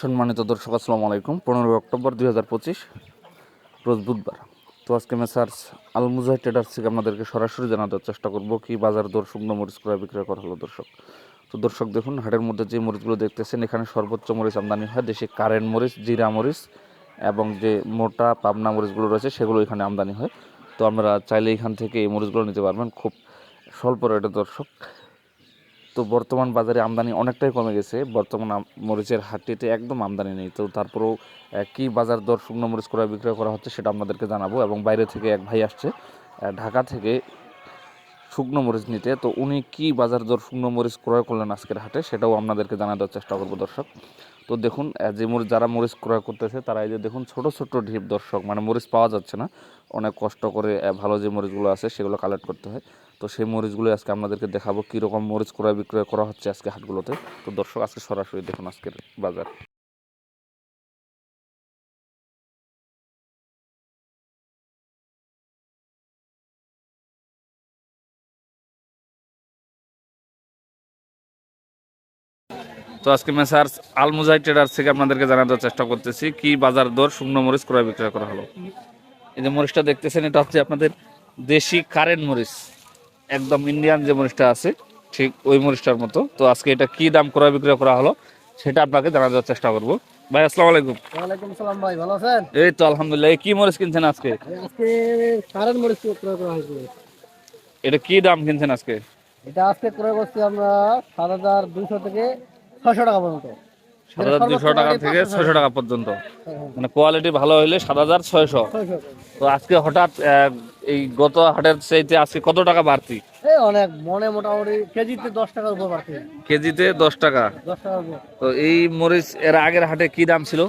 সম্মানিত দর্শক, আসসালামু আলাইকুম। পনেরোই অক্টোবর দুই হাজার পঁচিশ, রোজ বুধবার। তো আজকে মেসার্স আল মুজাহিদ ট্রেডার্স থেকে আপনাদেরকে সরাসরি জানাতে চেষ্টা করব কি বাজার দর, শুকনো মরিচ ক্রয়, বিক্রয় করা হলো দর্শক। তো দর্শক দেখুন, হাটের মধ্যে যে মরিচগুলো দেখতেছেন, এখানে সর্বোচ্চ মরিচ আমদানি হয় দেশে কারেন্ট মরিচ, জিরা মরিচ এবং যে মোটা পাবনা মরিচগুলো রয়েছে, সেগুলো এখানে আমদানি হয়। তো আমরা চাইলে এখান থেকে এই মরিচগুলো নিতে পারবেন। খুব স্বল্প রেটে দর্শক। তো বর্তমান বাজারে আমদানি অনেকটাই কমে গেছে। বর্তমান মরিচের হাটটিতে একদম আমদানি নেই। তো তারপরেও কী বাজার দর শুকনো মরিচ ক্রয় বিক্রয় করা হচ্ছে সেটা আপনাদেরকে জানাব এবং বাইরে থেকে এক ভাই আসছে ঢাকা থেকে শুকনো মরিচ নিতে। তো উনি কি বাজার দর শুকনো মরিচ ক্রয় করলেন আজকের হাটে, সেটাও আপনাদেরকে জানানোর চেষ্টা করব দর্শক। তো দেখুন যে মরিচ যারা মরিচ ক্রয় করতেছে, তারা এই যে দেখুন, ছোট ছোট ঢিপ দর্শক মানে মরিচ পাওয়া যাচ্ছে না। অনেক কষ্ট করে ভালো যে মরিচগুলো আছে, সেগুলো কালেক্ট করতে হয়। তো সেই মরিচগুলো আজকে আপনাদেরকে দেখাবো, কীরকম মরিচ ক্রয় বিক্রয় করা হচ্ছে আজকে হাটগুলোতে। তো দর্শক, আজকে সরাসরি দেখুন আজকের বাজার। তো আজকে মেসার্স আলমুজাই ট্রেডার্স থেকে আপনাদেরকে জানানোর চেষ্টা করতেছি কি বাজার দর শুকনো মরিচ ক্রয় বিক্রয় করা হলো? এই যে মরিচটা দেখতেছেন এটা হচ্ছে আপনাদের দেশি কারেন্ট মরিচ। একদম ইন্ডিয়ান যে মরিচটা আছে ঠিক ওই মরিচটার মতো। তো আজকে এটা কি দাম ক্রয় বিক্রয় করা হলো সেটা আপনাকে জানানোর চেষ্টা করব। ভাই আসসালামু আলাইকুম। ওয়ালাইকুম সালাম ভাই ভালো আছেন? এই তো আলহামদুলিল্লাহ এই কি মরিচ কিনছেন আজকে? আজকে কারেন্ট মরিচ ক্রয় করা হয়েছে। এটা কি দাম কিনছেন আজকে? এটা আজকে ক্রয় করছি আমরা সাত হাজার দুশো থেকে টাকা পর্যন্ত। সাত হাজার দুশো টাকা থেকে ছয়শো টাকা পর্যন্ত। মানে কোয়ালিটি ভালো হইলে সাত হাজার ছয়শো। ছয়শো। তো আজকে হঠাৎ এই গত হাটের চাইতে আজকে কত টাকা বাড়তি? অনেক মনে মোটামুটি কেজিতে দশ টাকার উপর কেজিতে দশ টাকা। দশ টাকার উপর। তো এই মরিচ এর আগের হাটে কি দাম ছিল?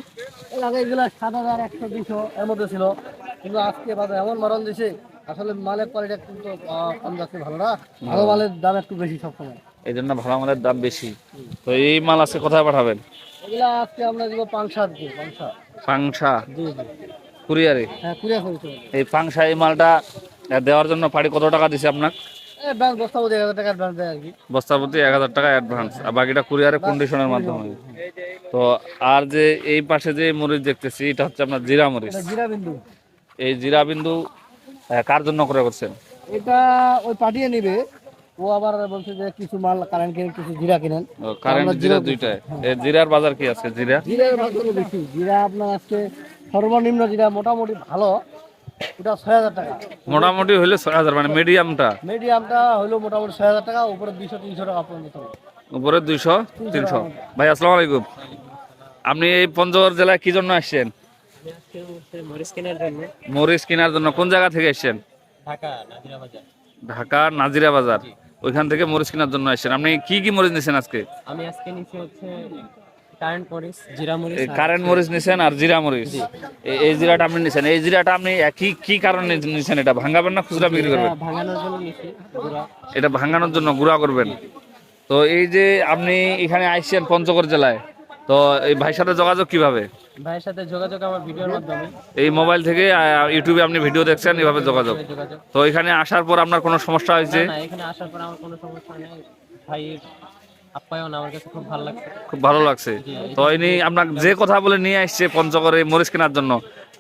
এর আগে এগুলো সাত হাজার একশো দুশো এর মধ্যে ছিল। কিন্তু আজকে বাজার এমন মারণ দিছে আসলে মালের কোয়ালিটি কম যাচ্ছে ভালো না। ভালো মালের দাম একটু বেশি সবসময়। এই জন্য ভালো মালের দাম বেশি। তো এই মাল আজকে কোথায় পাঠাবেন? এগুলো আজকে আমরা দিব পাংশা দিয়ে পাংশা পাংশা? জি জি। কুরিয়ারে? হ্যাঁ এই পাংশা এই মালটা দেওয়ার জন্য পাড়ি কত টাকা দিছে এক হাজার বস্তাপতি এক টাকা অ্যাডভান্স আর বাকিটা কুরিয়ারে কন্ডিশনের মাধ্যমে। তো আর যে এই পাশে যে মরিচ দেখতেছি এটা হচ্ছে আপনার জিরা মরিচ। জিরা বিন্দু। এই জিরা বিন্দু কার জন্য করে করছেন? এটা ওই পাঠিয়ে নিবে। ও আবার বলছে যে কিছু মাল কারেন্ট কিনেন কিছু জিরা কিনেন। কারেন্ট জিরা এই জিরার বাজার কি আছে জিরা? জিরার করে বেশি। জিরা আপনার আজকে সর্বনিম্ন জিরা মোটামুটি ভালো। ওটা ছয় হাজার টাকা। মোটামুটি হইলে ছয় হাজার মানে মিডিয়ামটা মিডিয়ামটা হলো মোটামুটি ছয় হাজার টাকা উপরে দুইশো তিনশো টাকা পর্যন্ত। উপরে দুইশো তিনশো। ভাই আসসালামু আলাইকুম। আপনি এই পঞ্চগড় জেলায় কি জন্য আসছেন? মরিচ কেনার জন্য। কোন জায়গা থেকে এসছেন ঢাকা ঢাকা নাজিরা বাজার। ওইখান থেকে মরিচ কেনার জন্য আসছেন। আপনি কি কি মরিচ নিছেন আজকে? আমি আজকে নিচে হচ্ছে কারেন্ট মরিচ জিরা মরিচ এই কারেন্ট মরিচ নিছেন আর জিরা মরিচ। এই- এই জিরাটা আপনি নিছেন। এই জিরাটা আপনি কি কি কারণে নিছেন এটা? ভাঙাবেন না খুচরা বিক্রি করবেন? ভাঙানোর জন্য নিচে এটা ভাঙানোর জন্য গুঁড়া করবেন। তো এই যে আপনি এখানে আইসছেন পঞ্চগড় জেলায় তো এই ভাইয়ের সাথে যোগাযোগ কীভাবে? ভাইয়ের সাথে যোগাযোগ আমার ভিডিওর মাধ্যমে। এই মোবাইল থেকে ইউটিউবে আপনি ভিডিও দেখছেন এইভাবে যোগাযোগ। তো এখানে আসার পর আপনার কোনো সমস্যা হয়েছে? না এখানে আসার পর আমার কোনো সমস্যা নেই। ভাইয়ের আপ্যায়ন আমার কাছে খুব ভালো লাগছে। খুব ভালো লাগছে। তো ইনি আপনার যে কথা বলে নিয়ে আসছে পঞ্চগড়ে মরিচ কেনার জন্য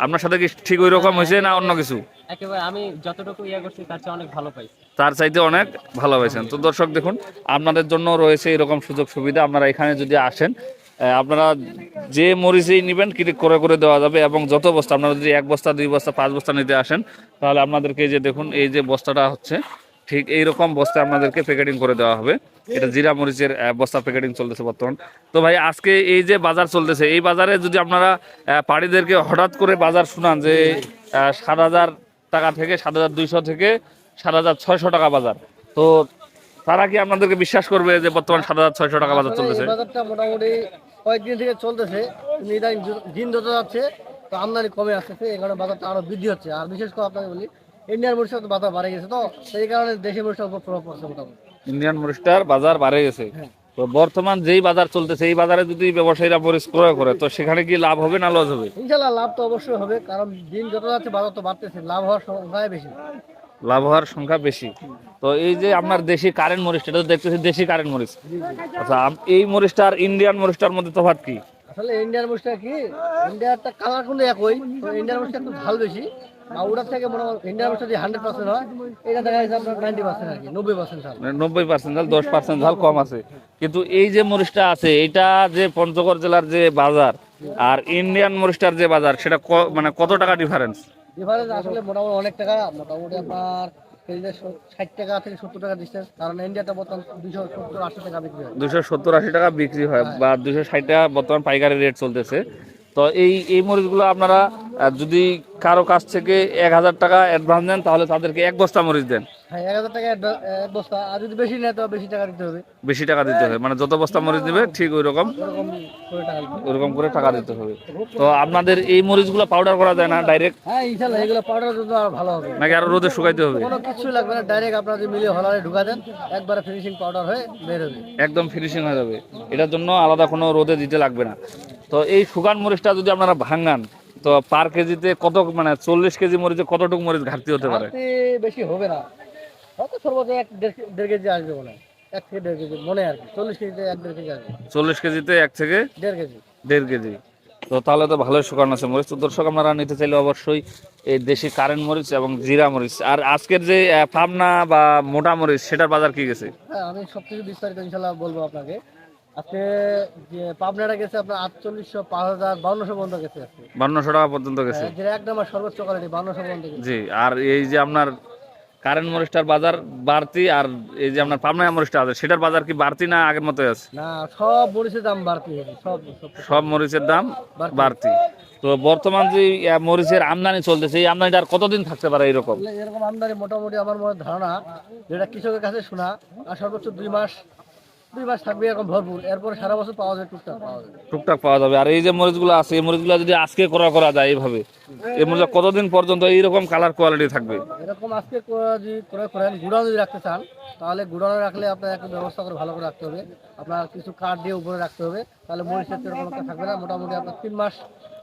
আপনার সাথে কি ঠিক ওই রকম হয়েছে না অন্য কিছু? একেবারে আমি যতটুকু ইয়ে করছি তার চেয়ে অনেক ভালো পাইছি। তার চাইতে অনেক ভালো হয়েছেন তো দর্শক দেখুন আপনাদের জন্য রয়েছে এরকম সুযোগ সুবিধা আপনারা এখানে যদি আসেন আপনারা যে মরিচেই নেবেন ক্লিক করে করে দেওয়া যাবে এবং যত বস্তা, আপনারা যদি এক বস্তা, দুই বস্তা, পাঁচ বস্তা নিতে আসেন, তাহলে আপনাদেরকে যে দেখুন, এই যে বস্তাটা হচ্ছে, ঠিক এই রকম বস্তা আপনাদেরকে প্যাকেটিং করে দেওয়া হবে। এটা জিরা মরিচের বস্তা প্যাকেটিং চলতেছে বর্তমান। তো ভাই, আজকে এই যে বাজার চলতেছে, এই বাজারে যদি আপনারা পাড়িদেরকে হঠাৎ করে বাজার শুনান যে সাত হাজার টাকা থেকে সাত হাজার দুইশো থেকে সাত হাজার ছয়শো টাকা বাজার, তো তারা কি আপনাদেরকে বিশ্বাস করবে যে বর্তমান সাত হাজার ছয়শো টাকা বাজার চলতেছে? মোটামুটি কয়েকদিন থেকে চলতেছে কিন্তু ইদানিং দিন যত যাচ্ছে তো আমদানি কমে আসতেছে এই কারণে বাজারটা আরও বৃদ্ধি হচ্ছে। আর বিশেষ করে আপনাকে বলি ইন্ডিয়ান মরিচের তো বাজার বাড়ে গেছে তো সেই কারণে দেশি মরিচের উপর প্রভাব পড়ছে মোটামুটি। ইন্ডিয়ান মরিচটার বাজার বাড়ে গেছে। হ্যাঁ। তো বর্তমান যেই বাজার চলতেছে এই বাজারে যদি ব্যবসায়ীরা মরিচ ক্রয় করে তো সেখানে কি লাভ হবে না লস হবে? ইনশাল্লাহ লাভ তো অবশ্যই হবে কারণ দিন যত যাচ্ছে বাজার তো বাড়তেছে লাভ হওয়ার সংখ্যাই বেশি। লাভ হওয়ার সংখ্যা বেশি। তো এই যে আপনার দেশি কারেন্ট মরিচটা এটা তো দেখতেছি দেশি কারেন্ট মরিচ। আচ্ছা এই মরিচটা আর ইন্ডিয়ান মরিচটার মধ্যে তফাৎ কি? আসলে ইন্ডিয়ান মরিচটা কি ইন্ডিয়ারটা কালার কিন্তু একই তো ইন্ডিয়ান মরিচটা একটু ঝাল বেশি। আর থেকে মনে ইন্ডিয়ান মরিচটা যদি হান্ড্রেড পার্সেন্ট হয় এটা দেখা যাচ্ছে আপনার নাইনটি পার্সেন্ট আর কি নব্বই পার্সেন্ট ঝাল মানে নব্বই পার্সেন্ট ঝাল দশ পার্সেন্ট ঝাল কম আছে। কিন্তু এই যে মরিচটা আছে এটা যে পঞ্চগড় জেলার যে বাজার আর ইন্ডিয়ান মরিচটার যে বাজার সেটা মানে কত টাকা ডিফারেন্স ডিফারেন্স আসলে মোটামুটি অনেক টাকা মোটামুটি আপনার ষাট টাকা থেকে সত্তর টাকা ডিস্টেন্স কারণ ইন্ডিয়াটা বর্তমান দুশো সত্তর আশি টাকা বিক্রি হয়। দুশো সত্তর আশি টাকা বিক্রি হয় বা দুশো ষাট টাকা বর্তমান পাইকারি রেট চলতেছে। তো এই এই মরিচগুলো আপনারা যদি কারও কাছ থেকে এক হাজার টাকা অ্যাডভান্স দেন তাহলে তাদেরকে এক বস্তা মরিচ দেন। হ্যাঁ এক হাজার টাকা এক- এক বস্তা। আর যদি বেশি নেয় তো বেশি টাকা দিতে হবে। বেশি টাকা দিতে হবে। মানে যত বস্তা মরিচ দিবে ঠিক ওই রকম করে টাকা দিতে হবে। ওরকম করে টাকা দিতে হবে তো আপনাদের এই মরিচগুলো পাউডার করা যায় না ডাইরেক্ট হ্যাঁ এগুলো পাউডার আরও ভালো হবে। নাকি আরও রোদে শুকাইতে হবে? কোনো কিছুই লাগবে না ডাইরেক্ট আপনার যদি হলারে ঢুকা দেন একবারে ফিনিশিং পাউডার হয়ে বের হবে। একদম ফিনিশিং হয়ে যাবে। এটার জন্য আলাদা কোনো রোদে দিতে লাগবে না। তো এই শুকান মরিচটা যদি আপনারা ভাঙান তো পার কেজিতে কত মানে চল্লিশ কেজি মরিচে কতটুকু মরিচ ঘাটতি হতে পারে? বেশি হবে না। হয়তো সর্বোচ্চ এক দেড় কেজি আসবে মনে হয়। এক থেকে দেড় কেজি মনে আর কি। চল্লিশ কেজিতে এক দেড় কেজি আসবে। চল্লিশ কেজিতে এক থেকে দেড় কেজি। দেড় কেজি। তো তাহলে তো ভালোই শুকানো আছে মরিচ। তো দর্শক আপনারা নিতে চাইলে অবশ্যই এই দেশি কারেন্ট মরিচ এবং জিরা মরিচ। আর আজকের যে পাবনা বা মোটা মরিচ সেটার বাজার কি গেছে? হ্যাঁ আমি সব কিছু বিস্তারিত ইনশাল্লাহ বলব আপনাকে। আজকে যে পাবনাটা গেছে আপনার আটচল্লিশশো পাঁচ হাজার বাউন্নশো পর্যন্ত গেছে বান্নশো টাকা পর্যন্ত গেছে। হ্যাঁ, যেটা এক নম্বর সর্বোচ্চ কোয়ালিটি বাউন্নশো পর্যন্ত জি আর এই যে আপনার কারেন্ট মরিচটার বাজার বাড়তি আর এই যে আপনার পাবনা মরিচটা আছে সেটার বাজার কি বাড়তি না আগের মতোই আছে? না সব মরিচের দাম বাড়তি সব সব মরিচের দাম বাড়তি। বাড়তি। তো বর্তমান যে মরিচের আমদানি চলতেছে এই আমদানিটা আর কতদিন থাকতে পারে এরকম? এরকম আমদানি মোটামুটি আমার মনে ধারণা যেটা কৃষকের কাছে শোনা আর সর্বোচ্চ দুই মাস দুই মাস থাকবে এরকম ভরপুর। এরপরে সারা বছর পাওয়া যায় টুকটাক। পাওয়া টুকটাক পাওয়া যাবে। আর এই যে মরিচগুলো আছে এই মরিচগুলো যদি আজকে করা করা যায় এইভাবে এই মরিচ কতদিন পর্যন্ত এইরকম কালার কোয়ালিটি থাকবে? এরকম আজকে যদি করে করেন গুড়ানো যদি রাখতে চান তাহলে গুড়ানো রাখলে আপনার একটা ব্যবস্থা করে ভালো করে রাখতে হবে। আপনার কিছু কাঠ দিয়ে উপরে রাখতে হবে তাহলে মরিচের এরকম একটা থাকবে না। মোটামুটি আপনার তিন মাস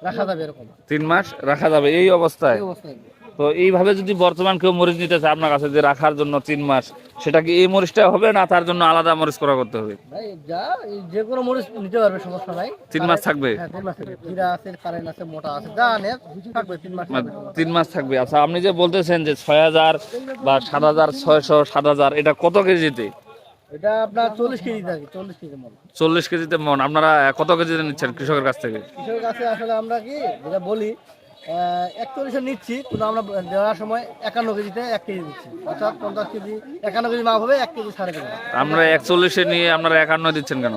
রাখা যাবে এরকম। তিন মাস রাখা যাবে। এই অবস্থায়? এই অবস্থায়। তো এইভাবে যদি বর্তমান কেউ মরিচ নিতে চায় আপনার কাছে যে রাখার জন্য তিন মাস সেটা কি এই মরিচটা হবে না তার জন্য আলাদা মরিচ করা করতে হবে? যা কোনো মরিচ নিতে পারবে সমস্যা নাই। তিন মাস থাকবে? তিন মাস থাকবে। তিন মাস তিন মাস আচ্ছা আপনি যে বলতেছেন যে ছয় হাজার বা সাত হাজার ছয়শো সাত হাজার এটা কত কেজিতে? এটা আপনার চল্লিশ কেজি থাকে চল্লিশ কেজি মন। চল্লিশ কেজিতে মন। আপনারা কত কেজিতে নিচ্ছেন কৃষকের কাছ থেকে? কৃষকের কাছে আসলে আমরা কি যেটা বলি একচল্লিশে নিচ্ছি কিন্তু আমরা দেওয়ার সময় একান্ন কেজিতে এক কেজি দিচ্ছি। অর্থাৎ পঞ্চাশ কেজি একান্ন কেজি মাপ হবে এক কেজি সাড়ে কেজি। আমরা একচল্লিশে নিয়ে আপনারা একান্ন দিচ্ছেন কেন?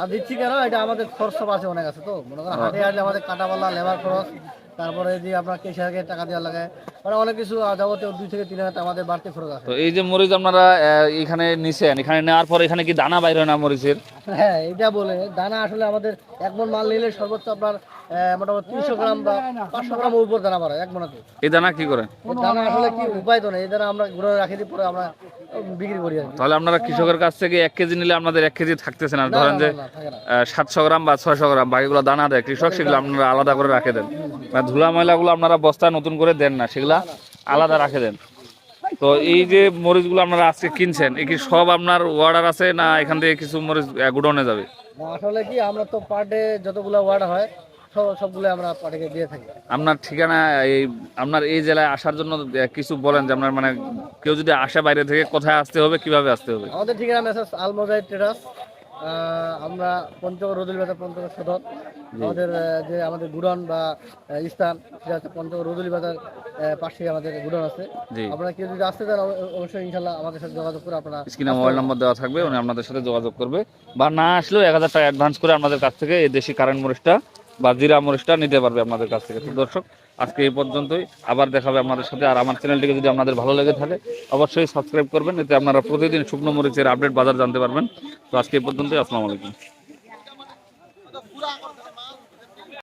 আর দিচ্ছি কেন? এটা আমাদের খরচ আছে অনেক আছে তো। মনে করেন হাটে হাটলে আমাদের কাটাপাল্লা লেবার খরচ তারপরে যে আপনার কেশিয়ারকে টাকা দেওয়া লাগে মানে অনেক কিছু যাবতীয় দুই থেকে তিন হাজার টাকা আমাদের বাড়তি খরচ আছে। তো এই যে মরিচ আপনারা এখানে নিছেন এখানে নেওয়ার পর এখানে কি দানা বাইর হয় না মরিচের? হ্যাঁ এটা বলে দানা আসলে আমাদের এক মন মাল নিলে সর্বোচ্চ আপনার মোটামুটি তিনশো গ্রাম বা পাঁচশো গ্রাম উপর দানা বাড়ায় এক মনাতে। এই দানা কি করেন দানা আসলে কি উপায় তো নেই এই দানা আমরা গুঁড়ো রাখি দিই পরে আমরা বিক্রি করি তাহলে আপনারা কৃষকের কাছ থেকে এক কেজি নিলে আপনাদের এক কেজি থাকতেছে না? ধরেন যে। সাতশো গ্রাম বা ছয়শো গ্রাম বাকিগুলো দানা দেয় কৃষক সেগুলো আপনারা আলাদা করে রাখে দেন। ধুলা ময়লাগুলো আপনারা বস্তা নতুন করে দেন না সেগুলা আলাদা রাখে দেন। তো এই যে মরিচগুলো আপনারা আজকে কিনছেন এই কি সব আপনার অর্ডার আছে না এখান থেকে কিছু মরিচ গুডনে যাবে? আসলে কি আমরা তো পার ডে যতগুলো ওয়ার্ড হয় সবগুলো আমরা পার্টিকে দিয়ে থাকি। আপনার ঠিকানা এই আপনার এই জেলায় আসার জন্য কিছু বলেন যে আপনার মানে কেউ যদি আসে বাইরে থেকে কোথায় আসতে হবে কীভাবে আসতে হবে? আমাদের ঠিকানা মেসেজ আলমোজাই ট্রেডার্স আমরা পঞ্চগড় রদুল বাজার পঞ্চগড় সদর। আমাদের যে আমাদের গুডন বা স্থান সেটা হচ্ছে পঞ্চগড় রদুলি বাজার পাশে আমাদের গুডন আছে। আপনারা কেউ যদি আসতে চান অবশ্যই ইনশাল্লাহ আমাদের সাথে যোগাযোগ করে আপনারা স্ক্রিনে মোবাইল নম্বর দেওয়া থাকবে উনি আপনাদের সাথে যোগাযোগ করবে। বা না আসলেও এক হাজার টাকা অ্যাডভান্স করে আপনাদের কাছ থেকে এই দেশি কারেন্ট মরিচটা বা জিরা মরিচটা নিতে পারবে আপনাদের কাছ থেকে। তো দর্শক, আজকে এই পর্যন্তই। আবার দেখাবে আমাদের সাথে। আর আমার চ্যানেলটিকে যদি আপনাদের ভালো লেগে থাকে, অবশ্যই সাবস্ক্রাইব করবেন। এতে আপনারা প্রতিদিন শুকনো মরিচের আপডেট বাজার জানতে পারবেন। তো আজকে এই পর্যন্তই। আসসালামু আলাইকুম।